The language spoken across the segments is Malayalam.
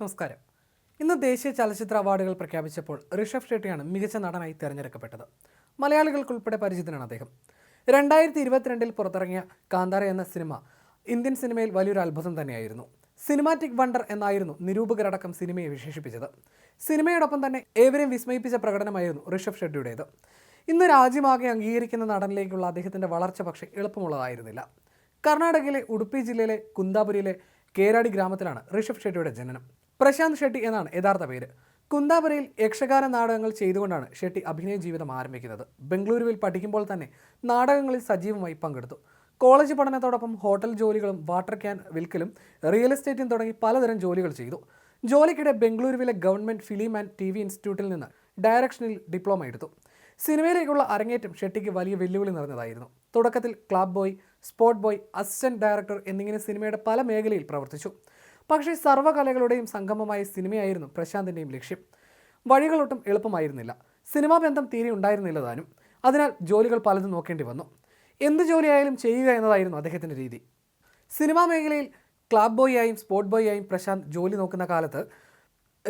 നമസ്കാരം. ഇന്ന് ദേശീയ ചലച്ചിത്ര അവാർഡുകൾ പ്രഖ്യാപിച്ചപ്പോൾ ഋഷഭ് ഷെട്ടിയാണ് മികച്ച നടനായി തിരഞ്ഞെടുക്കപ്പെട്ടത്. മലയാളികൾക്കുൾപ്പെടെ പരിചിതനാണ് അദ്ദേഹം. രണ്ടായിരത്തി ഇരുപത്തിരണ്ടിൽ പുറത്തിറങ്ങിയ കാന്താര എന്ന സിനിമ ഇന്ത്യൻ സിനിമയിൽ വലിയൊരു അത്ഭുതം തന്നെയായിരുന്നു. സിനിമാറ്റിക് വണ്ടർ എന്നായിരുന്നു നിരൂപകരടക്കം സിനിമയെ വിശേഷിപ്പിച്ചത്. സിനിമയോടൊപ്പം തന്നെ ഏവരെയും വിസ്മയിപ്പിച്ച പ്രകടനമായിരുന്നു ഋഷഭ് ഷെട്ടിയുടേത്. ഇന്ന് രാജ്യമാകെ അംഗീകരിക്കുന്ന നടനിലേക്കുള്ള അദ്ദേഹത്തിന്റെ വളർച്ച പക്ഷേ എളുപ്പമുള്ളതായിരുന്നില്ല. കർണാടകയിലെ ഉടുപ്പി ജില്ലയിലെ കുന്താപുരിയിലെ കേരാടി ഗ്രാമത്തിലാണ് ഋഷഭ് ഷെട്ടിയുടെ ജനനം. പ്രശാന്ത് ഷെട്ടി എന്നാണ് യഥാർത്ഥ പേര്. കുന്താപുരയിൽ യക്ഷഗാന നാടകങ്ങൾ ചെയ്തുകൊണ്ടാണ് ഷെട്ടി അഭിനയ ജീവിതം ആരംഭിക്കുന്നത്. ബംഗളൂരുവിൽ പഠിക്കുമ്പോൾ തന്നെ നാടകങ്ങളിൽ സജീവമായി പങ്കെടുത്തു. കോളേജ് പഠനത്തോടൊപ്പം ഹോട്ടൽ ജോലികളും വാട്ടർ ക്യാൻ വിൽക്കലും റിയൽ എസ്റ്റേറ്റും തുടങ്ങി പലതരം ജോലികൾ ചെയ്തു. ജോലിക്കിടെ ബംഗളൂരുവിലെ government film and T V ഇൻസ്റ്റിറ്റ്യൂട്ടിൽ നിന്ന് ഡയറക്ഷനിൽ ഡിപ്ലോമ എടുത്തു. സിനിമയിലേക്കുള്ള അരങ്ങേറ്റം ഷെട്ടിക്ക് വലിയ വെല്ലുവിളി നിറഞ്ഞതായിരുന്നു. തുടക്കത്തിൽ club boy spot boy assistant director എന്നിങ്ങനെ സിനിമയുടെ പല മേഖലയിൽ പ്രവർത്തിച്ചു. പക്ഷേ സർവകലകളുടെയും സംഗമമായ സിനിമയായിരുന്നു പ്രശാന്തിന്റെയും ലക്ഷ്യം. വഴികളൊട്ടും എളുപ്പമായിരുന്നില്ല. സിനിമാ ബന്ധം തീരെ ഉണ്ടായിരുന്നില്ല താനും അതിനാൽ ജോലികൾ പലതും നോക്കേണ്ടി വന്നു. എന്ത് ജോലിയായാലും ചെയ്യുക എന്നതായിരുന്നു അദ്ദേഹത്തിന്റെ രീതി. സിനിമാ മേഖലയിൽ ക്ലാബ് ബോയിയായും സ്പോർട്ട് ബോയിയായും പ്രശാന്ത് ജോലി നോക്കുന്ന കാലത്ത്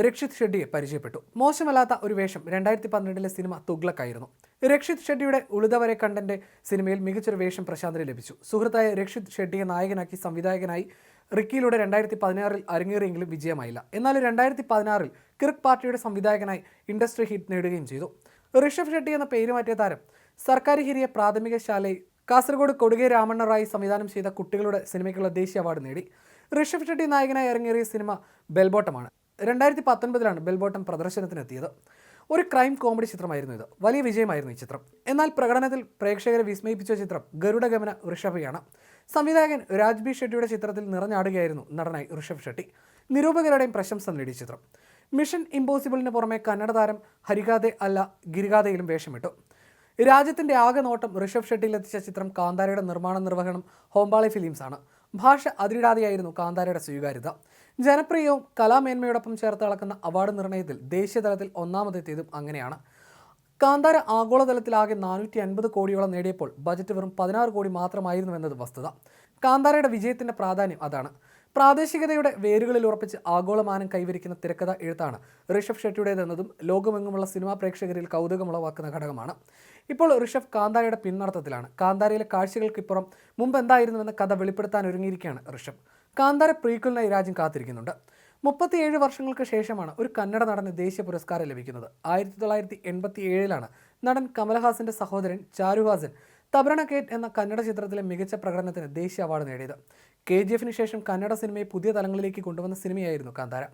രക്ഷിത് ഷെഡ്ഡിയെ പരിചയപ്പെട്ടു. മോശമല്ലാത്ത ഒരു വേഷം രണ്ടായിരത്തി പന്ത്രണ്ടിലെ സിനിമ തുഗ്ലക്കായിരുന്നു. രക്ഷിത് ഷെഡ്ഡിയുടെ ഉളുതവരെ കണ്ടന്റെ സിനിമയിൽ മികച്ചൊരു വേഷം പ്രശാന്തിന് ലഭിച്ചു. സുഹൃത്തായ രക്ഷിത് ഷെഡ്ഡിയെ നായകനാക്കി സംവിധായകനായി റിക്കിയിലൂടെ രണ്ടായിരത്തി പതിനാറിൽ അരങ്ങേറിയെങ്കിലും വിജയമായില്ല. എന്നാൽ രണ്ടായിരത്തി പതിനാറിൽ കിർക്ക് പാർട്ടിയുടെ സംവിധായകനായി ഇൻഡസ്ട്രി ഹിറ്റ് നേടുകയും ചെയ്തു. ഋഷഭ് ഷെട്ടി എന്ന പേര് മാറ്റിയ താരം സർക്കാർ ഹിരിയ പ്രാഥമിക ശാലയിൽ കാസർഗോഡ് കൊടുകെ രാമണ്ണ റായി സംവിധാനം ചെയ്ത കുട്ടികളുടെ സിനിമയ്ക്കുള്ള ദേശീയ അവാർഡ് നേടി. ഋഷഭ് ഷെട്ടി നായകനായി ഇറങ്ങേറിയ സിനിമ ബെൽബോട്ടമാണ്. രണ്ടായിരത്തി പത്തൊൻപതിലാണ് ബെൽബോട്ടം പ്രദർശനത്തിനെത്തിയത്. ഒരു ക്രൈം കോമഡി ചിത്രമായിരുന്നു ഇത്. വലിയ വിജയമായിരുന്നു ഈ ചിത്രം. എന്നാൽ പ്രകടനത്തിൽ പ്രേക്ഷകരെ വിസ്മയിപ്പിച്ച ചിത്രം ഗരുഡഗമന ഋഷഭയാണ് സംവിധായകൻ രാജ്ബി ഷെട്ടിയുടെ ചിത്രത്തിൽ നിറഞ്ഞാടുകയായിരുന്നു നടനായി ഋഷഭ് ഷെട്ടി. നിരൂപകരുടെയും പ്രശംസ നേടിയ ചിത്രം. മിഷൻ ഇമ്പോസിബിളിന് പുറമെ കന്നഡ താരം ഹരികാതെ അല്ല ഗിരികാതയിലും വേഷമിട്ടു. രാജ്യത്തിന്റെ ആകെ നോട്ടം ഋഷഭ് ഷെട്ടിയിലെത്തിച്ച ചിത്രം കാന്താരയുടെ നിർമ്മാണ നിർവഹണം ഹോംബാളി ഫിലിംസ് ആണ്. ഭാഷ അതിരിടാതെയായിരുന്നു കാന്താരയുടെ സ്വീകാര്യത. ജനപ്രിയവും കലാമേന്മയോടൊപ്പം ചേർത്ത് അളക്കുന്ന അവാർഡ് നിർണയത്തിൽ ദേശീയതലത്തിൽ ഒന്നാമതെത്തിയതും അങ്ങനെയാണ്. കാന്താര ആഗോളതലത്തിലാകെ നാനൂറ്റി അൻപത് കോടിയോളം നേടിയപ്പോൾ ബജറ്റ് വെറും പതിനാറ് കോടി മാത്രമായിരുന്നു എന്നത് വസ്തുത. കാന്താരയുടെ വിജയത്തിന്റെ പ്രാധാന്യം അതാണ്. പ്രാദേശികതയുടെ വേരുകളിൽ ഉറപ്പിച്ച് ആഗോളമാനം കൈവരിക്കുന്ന തിരക്കഥ എഴുത്താണ് ഋഷഭ് ഷെട്ടിയുടേതെന്നതും ലോകമെങ്ങുമുള്ള സിനിമാ പ്രേക്ഷകരിൽ കൗതുകമുളവാക്കുന്ന ഘടകമാണ്. ഇപ്പോൾ ഋഷഭ് കാന്താരയുടെ പിന്നർത്തത്തിലാണ് കാന്താരയിലെ കാഴ്ചകൾക്കിപ്പുറം മുമ്പ് എന്തായിരുന്നുവെന്ന കഥ വെളിപ്പെടുത്താൻ ഒരുങ്ങിയിരിക്കുകയാണ് ഋഷഭ്. കാന്താര പ്രീക്വലിനായി രാജ്യം കാത്തിരിക്കുന്നുണ്ട്. മുപ്പത്തിയേഴ് വർഷങ്ങൾക്ക് ശേഷമാണ് ഒരു കന്നഡ നടന് ദേശീയ പുരസ്കാരം ലഭിക്കുന്നത്. ആയിരത്തി തൊള്ളായിരത്തി എൺപത്തി ഏഴിലാണ് നടൻ കമൽഹാസന്റെ സഹോദരൻ ചാരുഹാസൻ തബ്രണ കേറ്റ് എന്ന കന്നഡ ചിത്രത്തിലെ മികച്ച പ്രകടനത്തിന് ദേശീയ അവാർഡ് നേടിയത്. കെ ജി എഫിന് ശേഷം കന്നഡ സിനിമയെ പുതിയ തലങ്ങളിലേക്ക് കൊണ്ടുവന്ന സിനിമയായിരുന്നു കാന്താര.